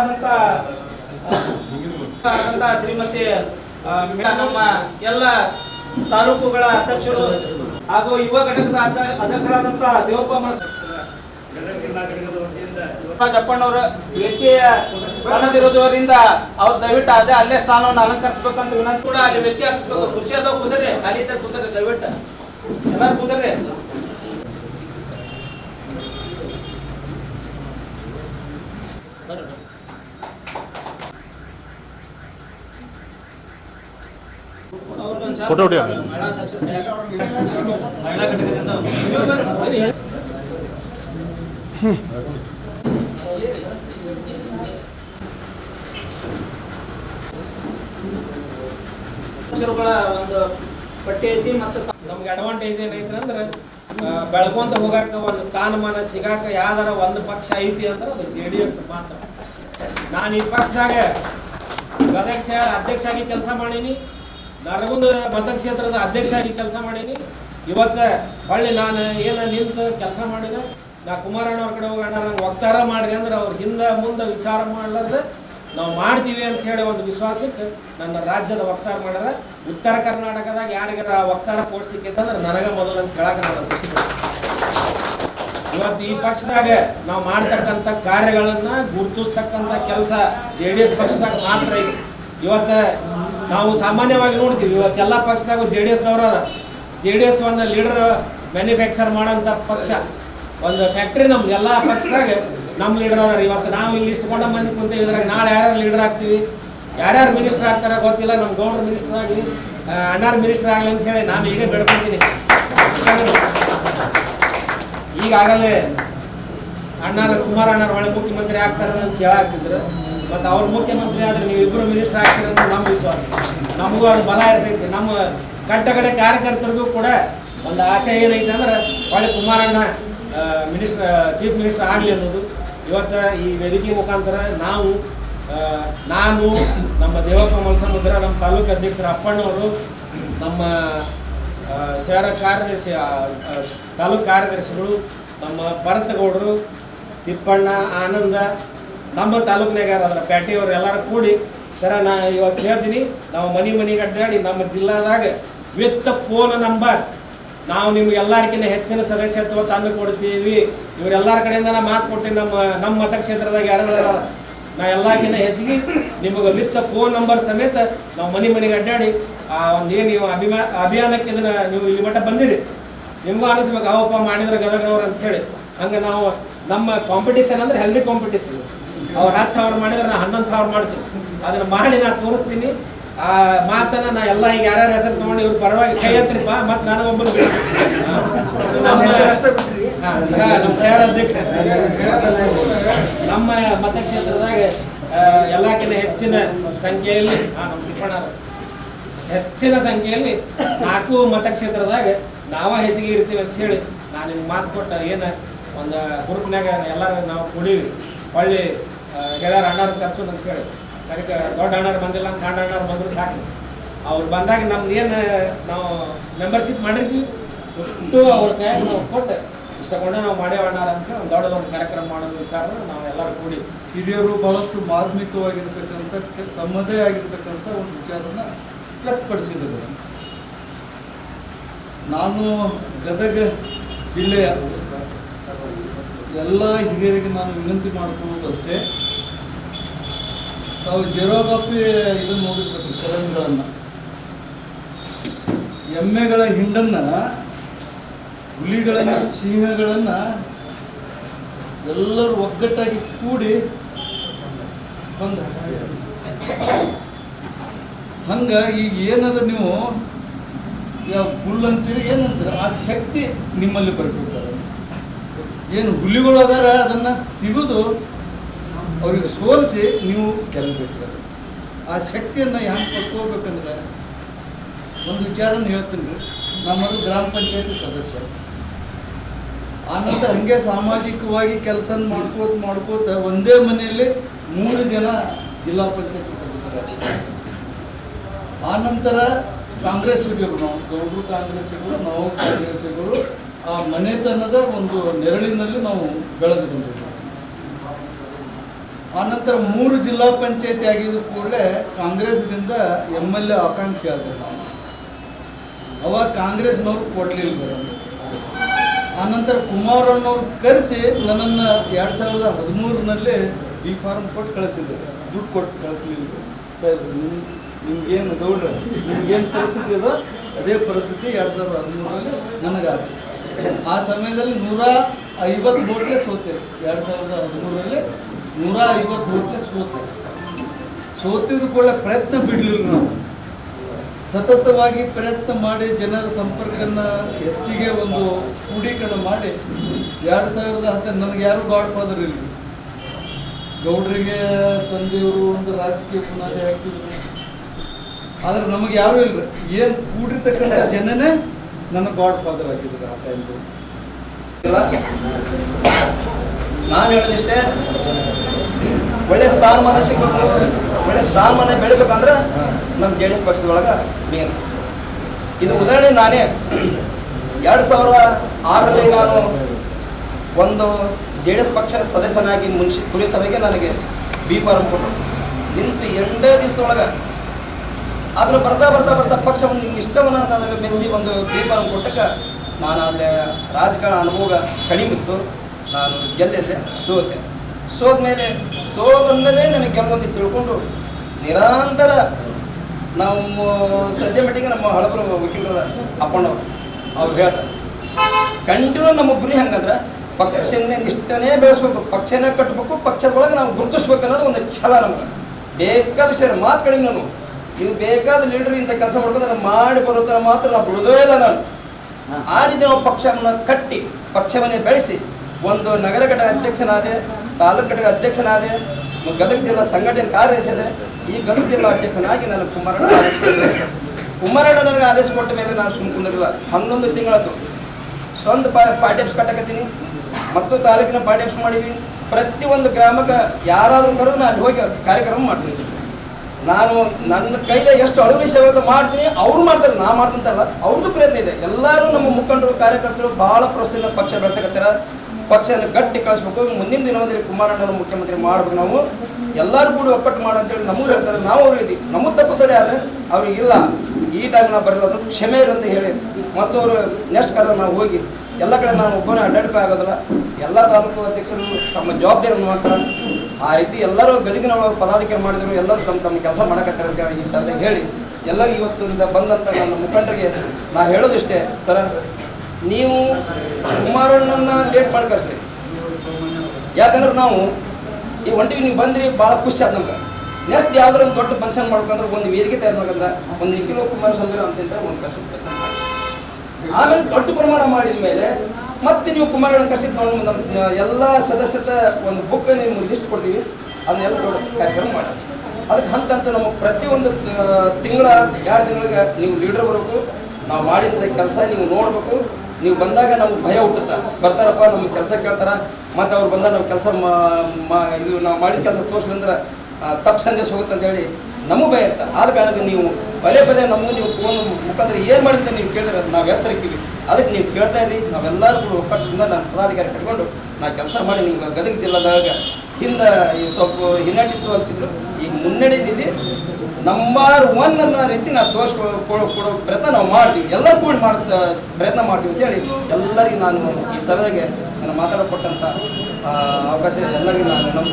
ಆದಂತ ಶ್ರೀಮತಿ ನಮ್ಮ ಎಲ್ಲ ತಾಲೂಕುಗಳ ಅಧ್ಯಕ್ಷರು ಹಾಗೂ ಯುವ ಘಟಕದ ಅಧ್ಯಕ್ಷರಾದಂತಹ ಅಧ್ಯಕ್ಷರಾದಂತ ದೇವಪ್ಪ ಜಪ್ಪಣ್ಣವರ ವ್ಯಕ್ತಿಯ ಸಣ್ಣದಿರೋದ್ರಿಂದ ಅವ್ರು ದಯವಿಟ್ಟು ಅದೇ ಅಲ್ಲೇ ಸ್ಥಾನವನ್ನು ಅಲಂಕರಿಸಬೇಕಂತ ವಿನಂತಿ ಕೂಡ ಅಲ್ಲಿ ವ್ಯಕ್ತಿ ಹಾಕಿಸ್ಬೇಕು. ಕುರ್ಚಿ ಅದಾವ ಕುದುರೆ ಅಲ್ಲಿ ಕುದುರೆ ದಯವಿಟ್ಟು. ಎಲ್ಲರೂ ಕುದುರೆ ಫೋಟೋ ಹೊಡಿ. ಒಂದು ಪಟ್ಟಿ ಐತಿ ಮತ್ತು ನಮ್ಗೆ ಅಡ್ವಾಂಟೇಜ್ ಏನೈತಿ ಅಂದ್ರೆ ಬೆಳ್ಕೊಂತ ಹೋಗಾಕ ಒಂದು ಸ್ಥಾನಮಾನ ಸಿಗಾಕ ಯಾವ್ದಾರ ಒಂದು ಪಕ್ಷ ಐತಿ ಅಂದ್ರೆ ಅದು ಜೆ ಡಿ ಎಸ್ ಮಾತ್ರ. ನಾನು ಈ ಪಕ್ಷದಾಗ ಗದಗ ಶಹರ ಅಧ್ಯಕ್ಷ ಆಗಿ ಕೆಲಸ ಮಾಡೀನಿ. ನರಗುಂದ ಮತಕ್ಷೇತ್ರದ ಅಧ್ಯಕ್ಷ ಆಗಿ ಕೆಲಸ ಮಾಡೀನಿ. ಇವತ್ತು ಹೊಳ್ಳಿ ನಾನು ಏನು ನಿಂತು ಕೆಲಸ ಮಾಡಿದೆ, ನಾ ಕುಮಾರಣ್ಣವ್ರ ಕಡೆ ಹೋಗೋಣ ನಂಗೆ ವಕ್ತಾರ ಮಾಡ್ರಿ ಅಂದ್ರೆ ಅವ್ರ ಹಿಂದೆ ಮುಂದೆ ವಿಚಾರ ಮಾಡ್ಲಾರ್ದೆ ನಾವು ಮಾಡ್ತೀವಿ ಅಂತ ಹೇಳಿ ಒಂದು ವಿಶ್ವಾಸಕ್ಕೆ ನನ್ನ ರಾಜ್ಯದ ವಕ್ತಾರ ಮಾಡ್ಯಾರ. ಉತ್ತರ ಕರ್ನಾಟಕದಾಗ ಯಾರಿಗಾರ ವಕ್ತಾರ ಪೋಸ್ಟ್ ಸಿಕ್ಕೈತಂದ್ರೆ ನನಗೆ ಮೊದಲು ಅಂತ ಹೇಳಕ್ಕೆ ನಾನು ಖುಷಿ ಇವತ್ತು ಈ ಪಕ್ಷದಾಗ ನಾವು ಮಾಡ್ತಕ್ಕಂಥ ಕಾರ್ಯಗಳನ್ನು ಗುರುತಿಸ್ತಕ್ಕಂಥ ಕೆಲಸ ಜೆ ಡಿ ಎಸ್ ಪಕ್ಷದಾಗ ಮಾತ್ರ ಇದೆ ಇವತ್ತು ನಾವು ಸಾಮಾನ್ಯವಾಗಿ ನೋಡ್ತೀವಿ ಇವತ್ತೆಲ್ಲ ಪಕ್ಷದಾಗೂ ಜೆ ಡಿ ಎಸ್ನವರು ಅದ. ಜೆ ಡಿ ಎಸ್ ಒಂದು ಲೀಡರ್ ಮ್ಯಾನುಫ್ಯಾಕ್ಚರ್ ಮಾಡೋಂಥ ಪಕ್ಷ. ಒಂದು ಫ್ಯಾಕ್ಟ್ರಿ ನಮ್ದು, ಎಲ್ಲ ಪಕ್ಷದಾಗ ನಮ್ಮ ಲೀಡರ್ ಅದಾರ. ಇವತ್ತು ನಾವು ಇಲ್ಲಿ ಇಷ್ಟುಕೊಂಡ ಮಂದಿ ಕುಂತೀವಿ, ಇದ್ರಾಗ ನಾಳೆ ಯಾರ್ಯಾರು ಲೀಡರ್ ಆಗ್ತೀವಿ, ಯಾರ್ಯಾರು ಮಿನಿಸ್ಟರ್ ಆಗ್ತಾರ ಗೊತ್ತಿಲ್ಲ ನಮ್ಮ ಗೌಡ್ರ ಮಿನಿಸ್ಟರ್ ಆಗಲಿ ಅಣ್ಣಾರ ಮಿನಿಸ್ಟರ್ ಆಗಲಿ ಅಂತ ಹೇಳಿ ನಾನು ಈಗ ಬೇಡ್ಕೊತೀನಿ. ಈಗಾಗಲೇ ಅಣ್ಣಾರ ಕುಮಾರ ಅಣ್ಣಾರ ಒಳ್ಳೆ ಮುಖ್ಯಮಂತ್ರಿ ಆಗ್ತಾರೆ ಅಂತ ಕೇಳಾಕ್ತಿದ್ರು. ಮತ್ತು ಅವ್ರ ಮುಖ್ಯಮಂತ್ರಿ ಆದ್ರೆ ನೀವು ಇಬ್ಬರು ಮಿನಿಸ್ಟರ್ ಆಗ್ತೀರ ನಮ್ಮ ವಿಶ್ವಾಸ. ನಮಗೂ ಅದು ಬಲ ಇರ್ತೈತಿ. ನಮ್ಮ ಕಟ್ಟ ಕಡೆ ಕಾರ್ಯಕರ್ತರಿಗೂ ಕೂಡ ಒಂದು ಆಸೆ ಏನೈತೆ ಅಂದ್ರೆ ಒಳ್ಳೆ ಕುಮಾರಣ್ಣ ಮಿನಿಸ್ಟರ್ ಚೀಫ್ ಮಿನಿಸ್ಟರ್ ಆಗಲಿ ಅನ್ನೋದು. ಇವತ್ತು ಈ ವೇದಿಕೆ ಮುಖಾಂತರ ನಾವು ನಾನು, ನಮ್ಮ ದೇವಪ್ಪ ಮಲ್ಸಮುದ್ರ, ನಮ್ಮ ತಾಲೂಕು ಅಧ್ಯಕ್ಷರ ಅಪ್ಪಣ್ಣವರು, ನಮ್ಮ ಶಹರ ಕಾರ್ಯದರ್ಶಿ ತಾಲೂಕು ಕಾರ್ಯದರ್ಶಿಗಳು, ನಮ್ಮ ಭರತಗೌಡರು, ತಿಪ್ಪಣ್ಣ, ಆನಂದ, ನಮ್ಮ ತಾಲೂಕಿನಾಗ ಅದರ ಪ್ಯಾಟಿಯವರು ಎಲ್ಲರೂ ಕೂಡಿ ಸರ, ನಾ ಇವತ್ತು ಹೇಳ್ತೀನಿ, ನಾವು ಮನೆ ಮನೆಗೆ ಅಡ್ಡಾಡಿ ನಮ್ಮ ಜಿಲ್ಲಾದಾಗ ವಿತ್ ಫೋನ್ ನಂಬರ್, ನಾವು ನಿಮ್ಗೆ ಎಲ್ಲರಿಗಿಂತ ಹೆಚ್ಚಿನ ಸದಸ್ಯತ್ವ ತಂದು ಕೊಡ್ತೀವಿ. ಇವರೆಲ್ಲರ ಕಡೆಯಿಂದ ನಾ ಮಾತು ಕೊಟ್ಟು, ನಮ್ಮ ನಮ್ಮ ಮತಕ್ಷೇತ್ರದಾಗ ಯಾರು ನಾ ಎಲ್ಲಕ್ಕಿಂತ ಹೆಚ್ಚಿಗೆ ನಿಮಗೆ ವಿತ್ ಫೋನ್ ನಂಬರ್ ಸಮೇತ ನಾವು ಮನೆ ಮನೆಗೆ ಅಡ್ಡಾಡಿ, ಆ ಒಂದು ಏನು ನೀವು ಅಭಿಮಾ, ಅಭಿಯಾನಕ್ಕೆ ಇದನ್ನು ನೀವು ಇಲ್ಲಿ ಮಟ್ಟ ಬಂದಿರಿ, ನಿಮಗೂ ಅನಿಸ್ಬೇಕು ಅವಪ್ಪ ಮಾಡಿದ್ರೆ ಗದಗನವ್ರು ಅಂತ ಹೇಳಿ. ಹಂಗೆ ನಾವು ನಮ್ಮ ಕಾಂಪಿಟೇಷನ್ ಅಂದ್ರೆ ಹೆಲ್ದಿ ಕಾಂಪಿಟೇಷನ್ ಅವ್ರು ಹತ್ತು ಸಾವಿರ ಮಾಡಿದ್ರೆ ನಾ ಹನ್ನೊಂದು ಸಾವಿರ ಮಾಡ್ತೀನಿ. ಅದನ್ನ ಮಾಡಿ ನಾ ತೋರಿಸ್ತೀನಿ. ಆ ಮಾತನ್ನ ನಾ ಎಲ್ಲ ಈಗ ಯಾರ್ಯಾರ ಹೆಸರು ತೊಗೊಂಡು ಇವ್ರು ಪರವಾಗಿ ಕೈ ಎತ್ತರಿಪ್ಪ ಮತ್ತು ನನಗೊಬ್ಬರು ನಮ್ಮ ಶಹರ ಅಧ್ಯಕ್ಷ. ನಮ್ಮ ಮತಕ್ಷೇತ್ರದಾಗ ಎಲ್ಲಕ್ಕಿಂತ ಹೆಚ್ಚಿನ ಸಂಖ್ಯೆಯಲ್ಲಿ ನಮ್ಮ ಹೆಚ್ಚಿನ ಸಂಖ್ಯೆಯಲ್ಲಿ ನಾಲ್ಕು ಮತಕ್ಷೇತ್ರದಾಗ ನಾವ ಹೆಚ್ಚಿಗೆ ಇರ್ತೀವಿ ಅಂತ ಹೇಳಿ ನಾನು ನಿಮ್ಗೆ ಮಾತು ಕೊಟ್ಟ ಏನು ಒಂದು ಗ್ರೂಪ್ನಾಗ ಎಲ್ಲರೂ ನಾವು ಕುಡೀವಿ. ಹೊಳ್ಳಿ ಗೆಳೆಯರ ಅಣ್ಣಾರು ಕರ್ಸೋಣ ಅಂತ ಹೇಳಿ ಅದಕ್ಕೆ ದೊಡ್ಡ ಅಣ್ಣಾರು ಬಂದಿಲ್ಲ, ಸಣ್ಣ ಅಣ್ಣಾರು ಬಂದರೂ ಸಾಕು. ಅವ್ರು ಬಂದಾಗ ನಮ್ದು ಏನು, ನಾವು ಮೆಂಬರ್ಶಿಪ್ ಮಾಡಿರ್ತೀವಿ ಅಷ್ಟು ಅವ್ರ ಕೈಯಾಗ ನಾವು ಕೊಟ್ಟೆ. ಇಷ್ಟಕೊಂಡೆ ನಾವು ಮಾಡ್ಯಾವ ಅಣ್ಣಾರ ಅಂತ ಹೇಳಿ ಒಂದು ದೊಡ್ಡದೊಂದು ಕಾರ್ಯಕ್ರಮ ಮಾಡೋ ವಿಚಾರ ನಾವು ಎಲ್ಲರೂ ಕೂಡಿ. ಹಿರಿಯರು ಬಹಳಷ್ಟು ಮಾರ್ಮಿಕವಾಗಿರ್ತಕ್ಕಂಥ, ತಮ್ಮದೇ ಆಗಿರ್ತಕ್ಕಂಥ ಒಂದು ವಿಚಾರನ ವ್ಯಕ್ತಪಡಿಸಿದರು. ನಾನು ಗದಗ ಜಿಲ್ಲೆಯ ಎಲ್ಲ ಹಿರಿಯರಿಗೆ ನಾನು ವಿನಂತಿ ಮಾಡ್ಕೊಳ್ಳೋದು ಅಷ್ಟೇ. ತಾವು ಜೆರೋಗಾಪಿ ಇದನ್ನು ನೋಡಿರ್ಬೇಕು ಚಲನ್ಗಳನ್ನು ಎಮ್ಮೆಗಳ ಹಿಂಡನ್ನು, ಹುಲಿಗಳನ್ನು, ಸಿಂಹಗಳನ್ನು ಎಲ್ಲರೂ ಒಗ್ಗಟ್ಟಾಗಿ ಕೂಡಿ ಬಂದ ಹಂಗ ಈಗ ಏನದ ನೀವು ಯಾವ ಬುಲ್ ಅಂತೀರಿ ಏನಂತೀರ? ಆ ಶಕ್ತಿ ನಿಮ್ಮಲ್ಲಿ ಬರ್ಬೇಕಾರೆ ಏನು ಹುಲಿಗಳು ಅದಾರ, ಅದನ್ನ ತಿಬಿದು ಅವ್ರಿಗೆ ಸೋಲಿಸಿ ನೀವು ಗೆಲ್ಲಬೇಕು. ಆ ಶಕ್ತಿಯನ್ನ ಹೆಂಗೆ ಪಡ್ಕೋಬೇಕಂದ್ರೆ ಒಂದು ವಿಚಾರನ ಹೇಳ್ತೀನಿ. ನಮ್ಮದು ಗ್ರಾಮ ಪಂಚಾಯತಿ ಸದಸ್ಯ ಆನಂತರ ಹಂಗೆ ಸಾಮಾಜಿಕವಾಗಿ ಕೆಲಸ ಮಾಡ್ಕೋತ ಮಾಡ್ಕೋತ ಒಂದೇ ಮನೆಯಲ್ಲಿ ಮೂರು ಜನ ಜಿಲ್ಲಾ ಪಂಚಾಯತಿ ಸದಸ್ಯರಾಗಿದ್ದಾರೆ. ಆನಂತರ ಕಾಂಗ್ರೆಸ್ಸಿಗರು ನಾವು ಗೌಡರು ಕಾಂಗ್ರೆಸ್ಗಳು ನಾವು ಕಾಂಗ್ರೆಸ್ಸಿಗರು ಆ ಮನೆತನದ ಒಂದು ನೆರಳಿನಲ್ಲಿ ನಾವು ಬೆಳೆದು ಬಂದಿದ್ದೀವಿ ಆನಂತರ ಮೂರು ಜಿಲ್ಲಾ ಪಂಚಾಯತಿ ಆಗಿದ ಕೂಡಲೇ ಕಾಂಗ್ರೆಸ್ದಿಂದ ಎಂ ಎಲ್ ಎ ಆಕಾಂಕ್ಷಿ ಆದರು. ಅವಾಗ ಕಾಂಗ್ರೆಸ್ನವ್ರು ಕೊಡಲಿಲ್ಲ ಬರೋದು. ಆನಂತರ ಕುಮಾರಣ್ಣವ್ರು ಕರೆಸಿ ನನ್ನನ್ನು ಎರಡು ಸಾವಿರದ ಹದಿಮೂರರಲ್ಲಿ ಬಿ ಫಾರ್ಮ್ ಕೊಟ್ಟು ಕಳಿಸಿದ್ರು. ದುಡ್ಡು ಕೊಟ್ಟು ಕಳಿಸ್ಲಿಲ್ಲ. ಸರ್ ನಿಮ್, ನಿಮ್ಗೇನು ದೌಡ್ರ ನಿಮ್ಗೇನು ಪರಿಸ್ಥಿತಿ ಅದೋ? ಅದೇ ಪರಿಸ್ಥಿತಿ ಎರಡು ಸಾವಿರದ ಹದಿಮೂರರಲ್ಲಿ ನನಗಾದ ಆ ಸಮಯದಲ್ಲಿ ನೂರ ಐವತ್ತು ಮೂರಕ್ಕೆ ಸೋತೆ ಎರಡು ಸಾವಿರದ ಹದಿಮೂರರಲ್ಲಿ ನೂರ ಐವತ್ತು ಮೂರಕ್ಕೆ ಸೋತೆ ಸೋತಿದ್ದು ಕೂಡ ಪ್ರಯತ್ನ ಬಿಡಲಿಲ್ಲ ನಾವು. ಸತತವಾಗಿ ಪ್ರಯತ್ನ ಮಾಡಿ ಜನರ ಸಂಪರ್ಕನ ಹೆಚ್ಚಿಗೆ ಒಂದು ಕ್ರೋಢೀಕರಣ ಮಾಡಿ ಎರಡು ಸಾವಿರದ ಹತ್ತು ನನಗೆ ಯಾರು ಗಾಡ್ ಫಾದರ್ ಇಲ್ಲ. ಗೌಡ್ರಿಗೆ, ತಂದೆಯವರು ಒಂದು ರಾಜಕೀಯ ಬುನಾದಿ ಹಾಕಿದ್ರು. ಆದ್ರೆ ನಮಗೆ ಯಾರು ಇಲ್ಲ ಏನು ಕೂಡಿರ್ತಕ್ಕಂಥ ಜನನೇ ನನ್ನ ಗಾಡ್ ಫಾದರ್ ಆಗಿದ್ರು ಆ ಇಲ್ಲ? ನಾನು ಹೇಳಿದಿಷ್ಟೇ ಒಳ್ಳೆ ಸ್ಥಾನಮಾನ ಸಿಗಬೇಕು. ಒಳ್ಳೆ ಸ್ಥಾನಮಾನ ಬೆಳಿಬೇಕಂದ್ರೆ ನಮ್ಮ ಜೆ ಡಿ ಎಸ್ ಪಕ್ಷದೊಳಗೆ ಮೇನ್ ಇದು ಉದಾಹರಣೆ ನಾನೇ. ಎರಡು ಸಾವಿರ ಆರರಲ್ಲಿ ನಾನು ಒಂದು ಜೆ ಡಿ ಎಸ್ ಪಕ್ಷ ಸದಸ್ಯನಾಗಿ ಮುನ್ಸಿ ಪುರಸಭೆಗೆ ನನಗೆ ಬಿ ಫಾರಂ ಕೊಟ್ಟರು. ನಿಂತು ಎಂಟೇ ದಿವಸದೊಳಗೆ ಆದ್ರೆ ಬರ್ತಾ ಬರ್ತಾ ಬರ್ತಾ ಪಕ್ಷ ಒಂದು ಇಷ್ಟವನ್ನು ನನಗೆ ಮೆಚ್ಚಿ ಒಂದು ಪೇಪರ್ ಕೊಟ್ಟಕ ಕೊಟ್ಟಕ್ಕೆ ನಾನು ಅಲ್ಲಿ ರಾಜಕಾರಣ ಅನುಭವ ಕಡಿಮೆ ಇತ್ತು. ನಾನು ಗೆಲ್ಲದೆ, ಸೋತೆ. ಸೋದ್ಮೇಲೆ ಸೋಲನ್ನದೇ ನನಗೆ ಗೆಲುವಂತ ತಿಳ್ಕೊಂಡು ನಿರಂತರ ನಾವು ಸದ್ಯ ಮಟ್ಟಿಗೆ ನಮ್ಮ ಹಳಬರು ವಕೀಲರ ಅಪ್ಪಣ್ಣವ್ರು. ಅವ್ರು ಹೇಳ್ತಾರೆ ನಮ್ಮ ಗುರಿ ಹೆಂಗಂದ್ರೆ ಪಕ್ಷನೇ ನಿಷ್ಠನೇ ಬೆಳೆಸ್ಬೇಕು, ಪಕ್ಷನೇ ಕಟ್ಟಬೇಕು ಪಕ್ಷದೊಳಗೆ ನಾವು ಗುರುತಿಸ್ಬೇಕು ಅನ್ನೋದು ಒಂದು ಛಲ ನಮ್ಗೆ. ಬೇಕಾದ ವಿಷಯ ಮಾತು ಕಡಿಮೆ ನಾನು. ನೀವು ಬೇಕಾದ ಲೀಡರ್ ಇಂಥ ಕೆಲಸ ಮಾಡ್ಕೊಂಡ್ರೆ ಮಾಡಿ ಬರುತ್ತರ ಮಾತ್ರ ನಾವು ಬಿಡೋದೇ ಇಲ್ಲ ನಾನು. ಆ ರೀತಿ ನಾವು ಪಕ್ಷವನ್ನು ಕಟ್ಟಿ ಪಕ್ಷವನ್ನೇ ಬೆಳೆಸಿ ಒಂದು ನಗರ ಘಟಕ ಅಧ್ಯಕ್ಷನಾದೆ ತಾಲೂಕು ಘಟಕ ಅಧ್ಯಕ್ಷನಾದೆ ಗದಗ ಜಿಲ್ಲಾ ಸಂಘಟನೆ ಕಾರ್ಯದರ್ಶಿದೆ ಈ ಗದಗ ಜಿಲ್ಲಾ ಅಧ್ಯಕ್ಷನಾಗಿ ನಾನು ಕುಮಾರಣ್ಣ ಆದೇಶ. ಕುಮಾರಣ್ಣ ನನಗೆ ಆದೇಶ ಕೊಟ್ಟ ಮೇಲೆ ನಾನು ಸುಮ್ಮನೆ ಕುಂದಿರಲಿಲ್ಲ ಹನ್ನೊಂದು ತಿಂಗಳದ್ದು ಸ್ವಂತ ಪಾ ಆಫೀಸ್ ಕಟ್ಟಕತ್ತೀನಿ. ಮತ್ತು ತಾಲೂಕಿನ ಪಾರ್ಟಿ ಆಫೀಸ್ ಮಾಡೀವಿ ಪ್ರತಿಯೊಂದು ಗ್ರಾಮಕ್ಕೆ ಯಾರಾದರೂ ಕರೆದು ನಾನು ಅಲ್ಲಿ ಹೋಗಿ ಕಾರ್ಯಕ್ರಮ ಮಾಡ್ತೀನಿ. ನಾನು ನನ್ನ ಕೈಲೇ ಎಷ್ಟು ಅಳುಗು ಸೇವೆ ಮಾಡ್ತೀನಿ, ಅವ್ರು ಮಾಡ್ತಾರೆ, ನಾ ಮಾಡ್ತಂತಲ್ಲ ಅವ್ರದ್ದು ಪ್ರಯತ್ನ ಇದೆ. ಎಲ್ಲರೂ ನಮ್ಮ ಮುಖಂಡರು, ಕಾರ್ಯಕರ್ತರು ಬಹಳ ಪ್ರೋತ್ಸಾಹ ಪಕ್ಷ ಬೆಳೆಸಕತ್ತಾರ. ಪಕ್ಷನ ಗಟ್ಟಿ ಕಳಿಸ್ಬೇಕು. ಮುಂದಿನ ದಿನದಲ್ಲಿ ಕುಮಾರಣ್ಣನ ಮುಖ್ಯಮಂತ್ರಿ ಮಾಡ್ಬೇಕು ನಾವು. ಎಲ್ಲರೂ ಕೂಡ ಒಕ್ಕಟ್ಟು ಮಾಡು ಅಂತೇಳಿ ನಮಗೂ ಹೇಳ್ತಾರೆ, ನಾವು ಅವ್ರಿಗೆ ನಮ್ಮ ತಪ್ಪು ತಡೆ ಆದರೆ ಅವ್ರಿಗೆ ಇಲ್ಲ. ಈ ಟೈಮ್ ನಾವು ಬರಲ್ಲ ಕ್ಷಮೆ ಇರಂತ ಅಂತ ಹೇಳಿ. ಮತ್ತು ಅವರು ನೆಕ್ಸ್ಟ್ ಕರೆದ ನಾವು ಹೋಗಿ. ಎಲ್ಲ ಕಡೆ ನಾನು ಒಬ್ಬನೇ ಅಡ್ಡಾಡಕ್ಕೆ ಆಗೋದಿಲ್ಲ. ಎಲ್ಲ ತಾಲೂಕು ಅಧ್ಯಕ್ಷರು ತಮ್ಮ ಜವಾಬ್ದಾರಿಯನ್ನು ಮಾಡ್ತಾರೆ. ಆ ರೀತಿ ಎಲ್ಲರೂ ಗದಗಿನ ಒಳಗೆ ಪದಾಧಿಕಾರಿ ಮಾಡಿದ್ರು, ಎಲ್ಲರೂ ತಮ್ಮ ತಮ್ಮ ಕೆಲಸ ಮಾಡಕತ್ತಾರೆ ಅಂತೇಳಿ ಈ ಸರ್ದಾಗ ಹೇಳಿ. ಎಲ್ಲರೂ ಇವತ್ತಿನಿಂದ ಬಂದಂಥ ನನ್ನ ಮುಖಂಡರಿಗೆ ನಾ ಹೇಳೋದಿಷ್ಟೇ, ಸರ, ನೀವು ಕುಮಾರಣ್ಣನ ಲೇಟ್ ಮಾಡಿ ಕರೆಸ್ರಿ ಯಾಕಂದ್ರೆ ನಾವು ಈ ಒಂಟಿಗೆ ನೀವು ಬಂದ್ರಿ, ಭಾಳ ಖುಷಿ ಆದ ನಮ್ಗೆ. ನೆಕ್ಸ್ಟ್ ಯಾವ್ದಾರ ಒಂದು ದೊಡ್ಡ ಫಂಕ್ಷನ್ ಮಾಡ್ಬೇಕಂದ್ರೆ ಒಂದು ವೇದಿಕೆ ತಯಾರು ಮಾಡ್ಬೇಕಂದ್ರೆ ಒಂದು ನಿಖಿಲ ಕುಮಾರಸ್ವಾಮಿ ಅಂತ ಒಂದು ಕಷ್ಟ ಆಮೇಲೆ ದೊಡ್ಡ ಪ್ರಮಾಣ ಮಾಡಿದ ಮೇಲೆ ಮತ್ತೆ ನೀವು ಕುಮಾರಣ್ಣ ಕರೆಸಿದ ನಮ್ಮ ಎಲ್ಲ ಸದಸ್ಯರ ಒಂದು ಬುಕ್ ನಿಮ್ಗೆ ಲಿಸ್ಟ್ ಕೊಡ್ತೀವಿ. ಅದನ್ನೆಲ್ಲ ದೊಡ್ಡ ಕಾರ್ಯಕ್ರಮ ಮಾಡಿ. ಅದಕ್ಕೆ ಹಂತ ಹಂತ ನಮ್ಮ ಪ್ರತಿಯೊಂದು ತಿಂಗಳ, ಎರಡು ತಿಂಗಳಿಗೆ ನೀವು ಲೀಡರ್ ಬರಬೇಕು. ನಾವು ಮಾಡಿದ್ದ ಕೆಲಸ ನೀವು ನೋಡಬೇಕು. ನೀವು ಬಂದಾಗ ನಮ್ಗೆ ಭಯ ಹುಟ್ಟುತ್ತೆ? ಬರ್ತಾರಪ್ಪ, ನಮ್ಗೆ ಕೆಲಸ ಕೇಳ್ತಾರೆ. ಮತ್ತು ಅವ್ರು ಬಂದಾಗ ನಾವು ಕೆಲಸ ಇದು ನಾವು ಮಾಡಿದ ಕೆಲಸ ತೋರಿಸ್ಲಂದ್ರೆ ತಪ್ಪು ಸಂದೇಶ ಹೋಗುತ್ತೆ ಅಂತ ಹೇಳಿ ನಮಗೂ ಭಯ ಇರ್ತ. ಆದ ಕಾರಣಕ್ಕೆ ನೀವು ಪದೇ ಪದೇ ನಮಗೆ ನೀವು ಫೋನ್ ಮುಖಾಂತರ ಏನು ಮಾಡಿದ್ರೆ ನೀವು ಕೇಳಿದ್ರೆ ನಾವು ಎಚ್ಚರಿಕೀವಿ ಅದಕ್ಕೆ ನೀವು ಕೇಳ್ತಾ ಇರಿ ನಾವೆಲ್ಲರೂ ಕೂಡ ಒಕ್ಕಟ್ಟಿಂದ ನಾನು ಪದಾಧಿಕಾರಿ ಕಟ್ಕೊಂಡು ನಾ ಕೆಲಸ ಮಾಡಿ ನಿಮ್ಗೆ ಗದಗ ಜಿಲ್ಲಾದಾಗ ಹಿಂದೆ ಈ ಸ್ವಲ್ಪ ಹಿನ್ನಟ್ಟಿತ್ತು ಅಂತಿದ್ರು, ಈಗ ಮುನ್ನಡೆದಿದೆ ನಂಬರ್ ಒನ್ ಅನ್ನೋ ರೀತಿ ನಾವು ತೋರಿಸ್ಕೊಡೋ ಕೊಡೋ ಪ್ರಯತ್ನ ನಾವು ಮಾಡ್ತೀವಿ. ಎಲ್ಲರೂ ಕೂಡ ಮಾಡ್ತಾ ಪ್ರಯತ್ನ ಮಾಡ್ತೀವಿ ಅಂತೇಳಿ ಎಲ್ಲರಿಗೂ ನಾನು ಈ ಸಭೆಗೆ ನಾನು ಮಾತಾಡಪಟ್ಟಂಥ ಅವಕಾಶ ಎಲ್ಲರಿಗೂ ನಾನು ಮಾತು